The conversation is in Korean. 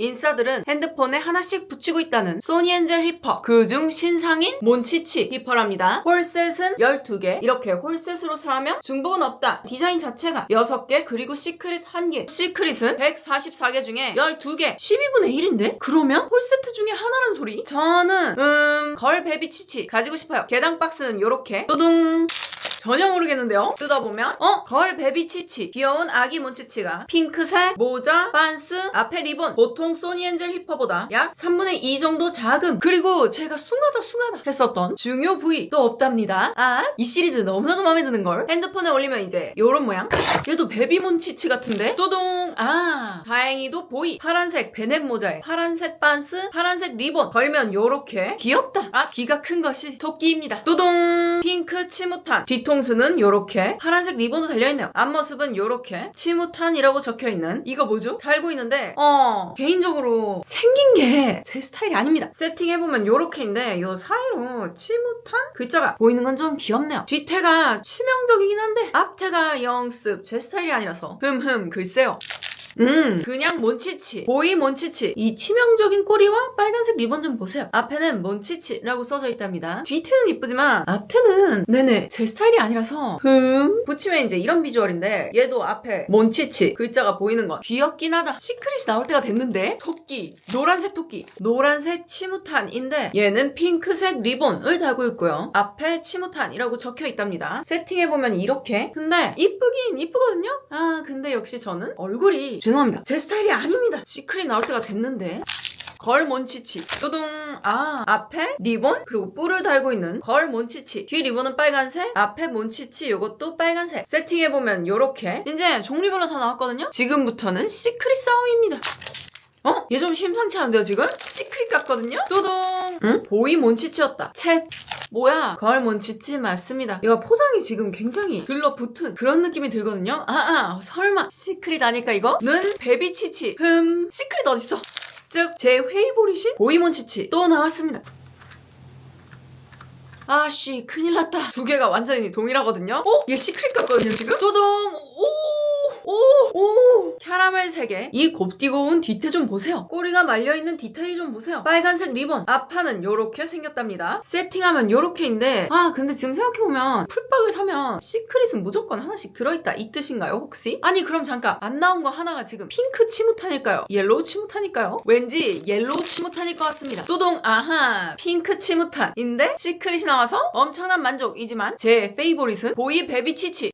인싸들은 핸드폰에 하나씩 붙이고 있다는 소니 엔젤 히퍼 그중 신상인 몬치치 히퍼랍니다. 홀셋은 12개 이렇게 홀셋으로 사면 중복은 없다. 디자인 자체가 6개 그리고 시크릿 1개 시크릿은 144개 중에 12개 12분의 1인데? 그러면 홀세트 중에 하나란 소리? 저는 음... 걸 베비 치치 가지고 싶어요. 개당 박스는 요렇게 또둥 전혀 모르겠는데요? 뜯어보면 어? 걸 베비치치 귀여운 아기 몬치치가 핑크색 모자, 반스, 앞에 리본 보통 소니엔젤 히퍼보다 약 3분의 2 정도 작음 그리고 제가 숭하다 숭하다 했었던 중요 부위 또 없답니다. 아? 이 시리즈 너무나도 마음에 드는걸. 핸드폰에 올리면 이제 요런 모양. 얘도 베비 몬치치 같은데? 또동! 아 다행히도 보이. 파란색 베넷 모자에 파란색 반스 파란색 리본 걸면 요렇게 귀엽다. 아 귀가 큰 것이 토끼입니다. 또동! 핑크 치무탄 뒤통 수는 요렇게 파란색 리본도 달려있네요. 앞모습은 요렇게 치무탄이라고 적혀있는 이거 뭐죠? 달고 있는데 어 개인적으로 생긴 게 제 스타일이 아닙니다. 세팅해보면 요렇게인데 요 사이로 치무탄 글자가 보이는 건 좀 귀엽네요. 뒤태가 치명적이긴 한데 앞태가 영습 제 스타일이 아니라서. 흠흠 글쎄요 음, 그냥 몬치치. 보이 몬치치. 이 치명적인 꼬리와 빨간색 리본 좀 보세요. 앞에는 몬치치라고 써져 있답니다. 뒤태는 이쁘지만 앞태는 네네 제 스타일이 아니라서 흠. 붙이면 이제 이런 비주얼인데 얘도 앞에 몬치치 글자가 보이는 건 귀엽긴 하다. 시크릿이 나올 때가 됐는데 토끼. 노란색 토끼. 노란색 치무탄인데 얘는 핑크색 리본을 달고 있고요. 앞에 치무탄이라고 적혀 있답니다. 세팅해 보면 이렇게. 근데 이쁘긴 이쁘거든요? 아 근데 역시 저는 얼굴이 죄송합니다. 제 스타일이 아닙니다. 시크릿 나올 때가 됐는데. 걸 몬치치 뚜둥 아 앞에 리본 그리고 뿔을 달고 있는 걸 몬치치 뒤 리본은 빨간색 앞에 몬치치 요것도 빨간색 세팅해보면 요렇게 이제 종류별로 다 나왔거든요 지금부터는 시크릿 싸움입니다 어? 얘 좀 심상치 않은데요 지금? 시크릿 같거든요? 뚜둥 응? 보이 몬치치였다 챗 뭐야 걸 몬치치 맞습니다 이거 포장이 지금 굉장히 들러붙은 그런 느낌이 들거든요 아아 설마 시크릿 아닐까 이거? 는 베비치치 흠 시크릿 어딨어? 즉 제 회의보리신 보이몬치치 또 나왔습니다 아씨 큰일 났다 두 개가 완전히 동일하거든요 어? 얘 시크릿 같거든요 지금? 뚜둥 오! 오! 오! 캐러멜 3개. 이 곱디고운 뒤태 좀 보세요. 꼬리가 말려있는 디테일 좀 보세요. 빨간색 리본. 앞판은 요렇게 생겼답니다. 세팅하면 요렇게인데 아 근데 지금 생각해보면 풀박을 사면 시크릿은 무조건 하나씩 들어있다 이 뜻인가요 혹시? 아니 그럼 잠깐 안 나온 거 하나가 지금 핑크 치무탄일까요? 옐로우 치무탄일까요? 왠지 옐로우 치무탄일 것 같습니다. 또동 아하 핑크 치무탄인데 시크릿이 나와서 엄청난 만족이지만 제 페이보릿은 보이 베비 치치